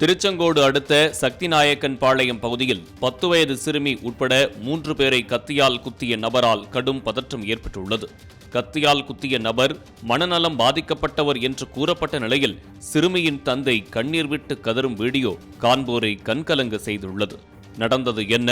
திருச்செங்கோடு அடுத்த சக்திநாயக்கன் பாளையம் பகுதியில் பத்து வயது சிறுமி உட்பட மூன்று பேரை கத்தியால் குத்திய நபரால் கடும் பதற்றம் ஏற்பட்டுள்ளது. கத்தியால் குத்திய நபர் மனநலம் பாதிக்கப்பட்டவர் என்று கூறப்பட்ட நிலையில் சிறுமியின் தந்தை கண்ணீர் விட்டு கதறும் வீடியோ காண்போரை கண்கலங்க செய்துள்ளது. நடந்தது என்ன?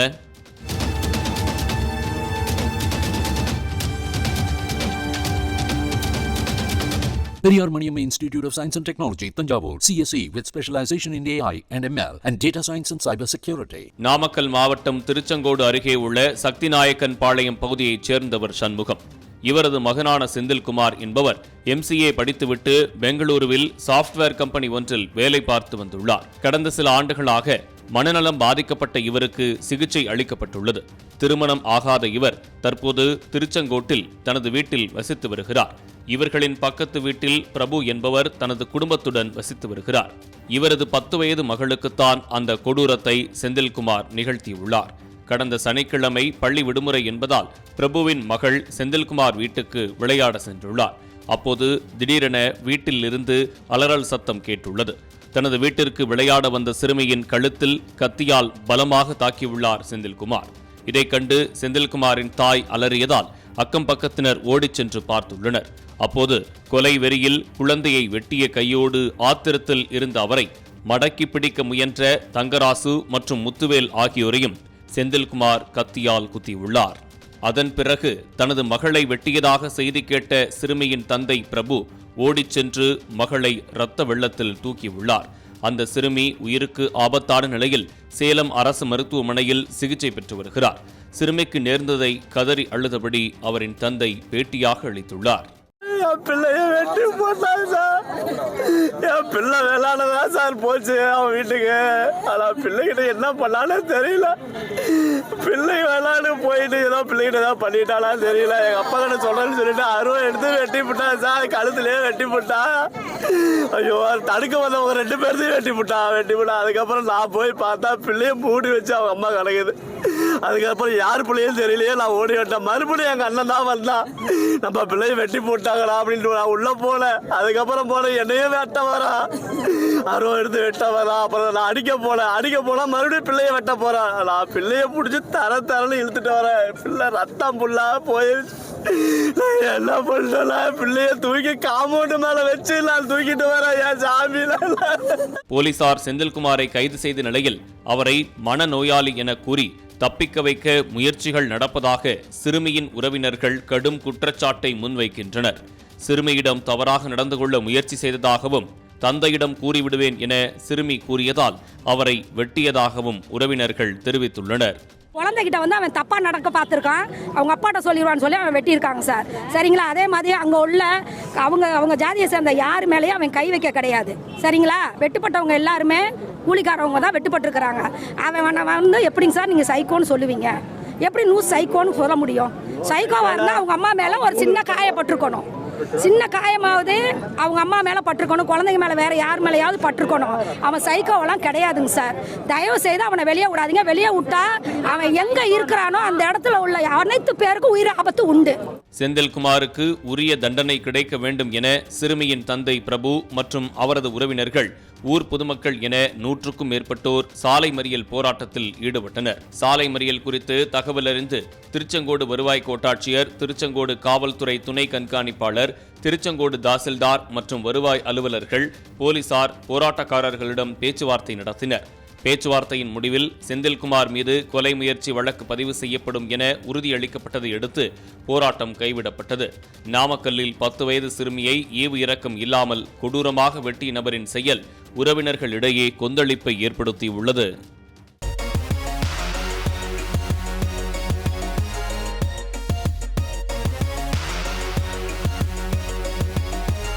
Periyar Maniam institute of science and technology Thanjavur CSE with specialisation in AI and ML and data science and cyber security Namakkal மாவட்டம் திருச்செங்கோடு அருகே உள்ள சக்திநாயக்கன் பாளையம் பகுதியைச் சேர்ந்தவர் சண்முகம். இவரது மகனான செந்தில்குமார் என்பவர் எம்சிஏ படித்துவிட்டு பெங்களூருவில் சாஃப்ட்வேர் கம்பெனி ஒன்றில் வேலை பார்த்து வந்துள்ளார். கடந்த சில ஆண்டுகளாக மனநலம் பாதிக்கப்பட்ட இவருக்கு சிகிச்சை அளிக்கப்பட்டுள்ளது. திருமணம் ஆகாத இவர் தற்போது திருச்செங்கோட்டில் தனது வீட்டில் வசித்து வருகிறார். இவர்களின் பக்கத்து வீட்டில் பிரபு என்பவர் தனது குடும்பத்துடன் வசித்து வருகிறார். இவரது பத்து வயது மகளுக்குத்தான் அந்த கொடூரத்தை செந்தில்குமார் நிகழ்த்தியுள்ளார். கடந்த சனிக்கிழமை பள்ளி விடுமுறை என்பதால் பிரபுவின் மகள் செந்தில்குமார் வீட்டுக்கு விளையாட சென்றுள்ளார். அப்போது திடீரென வீட்டில் இருந்து அலறல் சத்தம் கேட்டுள்ளது. தனது வீட்டிற்கு விளையாட வந்த சிறுமியின் கழுத்தில் கத்தியால் பலமாக தாக்கியுள்ளார் செந்தில்குமார். இதைக் கண்டு செந்தில்குமாரின் தாய் அலறியதால் அக்கம் பக்கத்தினர் ஓடிச் சென்று பார்த்துள்ளனர். அப்போது கொலை வெறியில் குழந்தையை வெட்டிய கையோடு ஆத்திரத்தில் இருந்த அவரை மடக்கி பிடிக்க முயன்ற தங்கராசு மற்றும் முத்துவேல் ஆகியோரையும் செந்தில்குமார் கத்தியால் குத்தியுள்ளார். அதன் பிறகு தனது மகளை வெட்டியதாக செய்தி கேட்ட சிறுமியின் தந்தை பிரபு ஓடிச் சென்று மகளை இரத்த வெள்ளத்தில் தூக்கியுள்ளார். அந்த சிறுமி உயிருக்கு ஆபத்தான நிலையில் சேலம் அரசு மருத்துவமனையில் சிகிச்சை பெற்று வருகிறார். சிறுமிக்கு நேர்ந்ததை கதறி அழுதபடி அவரின் தந்தை பேட்டியாக அளித்துள்ளார். என் பிள்ளைய வெட்டி போட்டாங்க சார். என் பிள்ளை விளாடதா சார் போச்சு அவன் வீட்டுக்கு. ஆனா பிள்ளைகிட்ட என்ன பண்ணான்னு தெரியல. பிள்ளை விளாடு போயிட்டு ஏதோ பிள்ளைகிட்ட ஏதோ பண்ணிட்டாலான்னு தெரியல. எங்க அப்பா கிட்ட சொல்றேன்னு சொல்லிட்டு அருவா எடுத்து வெட்டி போட்டான் சார் கழுத்துலயே வெட்டி போட்டா. ஐயோ தடுக்க வந்தவங்க ரெண்டு பேர்த்தையும் வெட்டி போட்டா வெட்டி போட்டா. அதுக்கப்புறம் நான் போய் பார்த்தா பிள்ளைய மூடி வச்சு அவங்க அம்மா கிடக்குது அதுக்கப்புறம் யார் பிள்ளையும் தெரியலையே நான் ஓடி விட்டேன் மறுபடியும் எங்க அண்ணன் தான் வந்தான். நம்ம பிள்ளைய வெட்டி போட்டாங்களா அப்படின்ட்டு நான் உள்ள போனேன். அதுக்கப்புறம் போனேன் என்னையும் வெட்ட வரா அருவம் எடுத்து வெட்ட வரா அப்புறம் நான் அடிக்க போனேன். அடிக்க போனா மறுபடியும் பிள்ளைய வெட்ட போகிறேன் நான் பிள்ளைய பிடிச்சி தர தரன்னு இழுத்துட்டு வரேன். பிள்ளை ரத்தம் புல்லா போயிருச்சு. நான் என்ன பண்ணல பிள்ளைய தூக்கி காம்பவுண்டு மேல வச்சு நான் தூக்கிட்டு வரேன் என் சாமியில. போலீசார் செந்தில்குமாரை கைது செய்த நிலையில் அவரை மனநோயாளி என கூறி தப்பிக்க வைக்க முயற்சிகள் நடப்பதாக சிறுமியின் உறவினர்கள் கடும் குற்றச்சாட்டை முன்வைக்கின்றனர். சிறுமியிடம் தவறாக நடந்து கொள்ள முயற்சி செய்ததாகவும் தந்தையிடம் கூறிவிடுவேன் என சிறுமி கூறியதால் அவரை வெட்டியதாகவும் உறவினர்கள் தெரிவித்துள்ளனர். குழந்தைகிட்ட வந்து அவன் தப்பாக நடக்க பார்த்துருக்கான். அவங்க அப்பாட்ட சொல்லிடுவான்னு சொல்லி அவன் வெட்டியிருக்காங்க சார். சரிங்களா? அதே மாதிரி அங்கே உள்ள அவங்க அவங்க ஜாதியை சேர்ந்த யார் மேலேயும் அவன் கை வைக்க கிடையாது. சரிங்களா? வெட்டுப்பட்டவங்க எல்லாருமே கூலிக்காரவங்க தான் வெட்டுப்பட்டிருக்கிறாங்க. அவன் வந்து எப்படிங்க சார் நீங்கள் சைக்கோன்னு சொல்லுவீங்க? எப்படி நியூஸ் சைக்கோன்னு சொல்ல முடியும்? சைக்கோவாக இருந்தால் அவங்க அம்மா மேலே ஒரு சின்ன காயப்பட்டிருக்கணும். சின்ன காயமாவது அவங்க அம்மா மேலே பட்டிருக்கணும் குழந்தைங்க மேலே வேற யார் மேலேயாவது பட்டிருக்கணும். அவன் சைக்கோவெல்லாம் கிடையாதுங்க சார் தயவு செய்து அவனை வெளியே விடாதீங்க. வெளியே விட்டா அவன் எங்கே இருக்கிறானோ அந்த இடத்துல உள்ள அனைத்து பேருக்கும் உயிர் ஆபத்து உண்டு. செந்தில்குமாருக்கு உரிய தண்டனை கிடைக்க வேண்டும் என சிறுமியின் தந்தை பிரபு மற்றும் அவரது உறவினர்கள் ஊர் பொதுமக்கள் என நூற்றுக்கும் மேற்பட்டோர் சாலை மறியல் போராட்டத்தில் ஈடுபட்டனர். சாலை மறியல் குறித்து தகவல் அறிந்து திருச்செங்கோடு வருவாய் கோட்டாட்சியர் திருச்செங்கோடு காவல்துறை துணை கண்காணிப்பாளர் அலுவலர் திருச்செங்கோடு தாசில்தார் மற்றும் வருவாய் அலுவலர்கள் போலீசார் போராட்டக்காரர்களிடம் பேச்சுவார்த்தை நடத்தினர். பேச்சுவார்த்தையின் முடிவில் செந்தில்குமார் மீது கொலை முயற்சி வழக்கு பதிவு செய்யப்படும் என உறுதியளிக்கப்பட்டதை அடுத்து போராட்டம் கைவிடப்பட்டது. நாமக்கல்லில் பத்து வயது சிறுமியை ஈவு இரக்கம் இல்லாமல் கொடூரமாக வெட்டிய நபரின் செயல் உறவினர்களிடையே கொந்தளிப்பை ஏற்படுத்தியுள்ளது.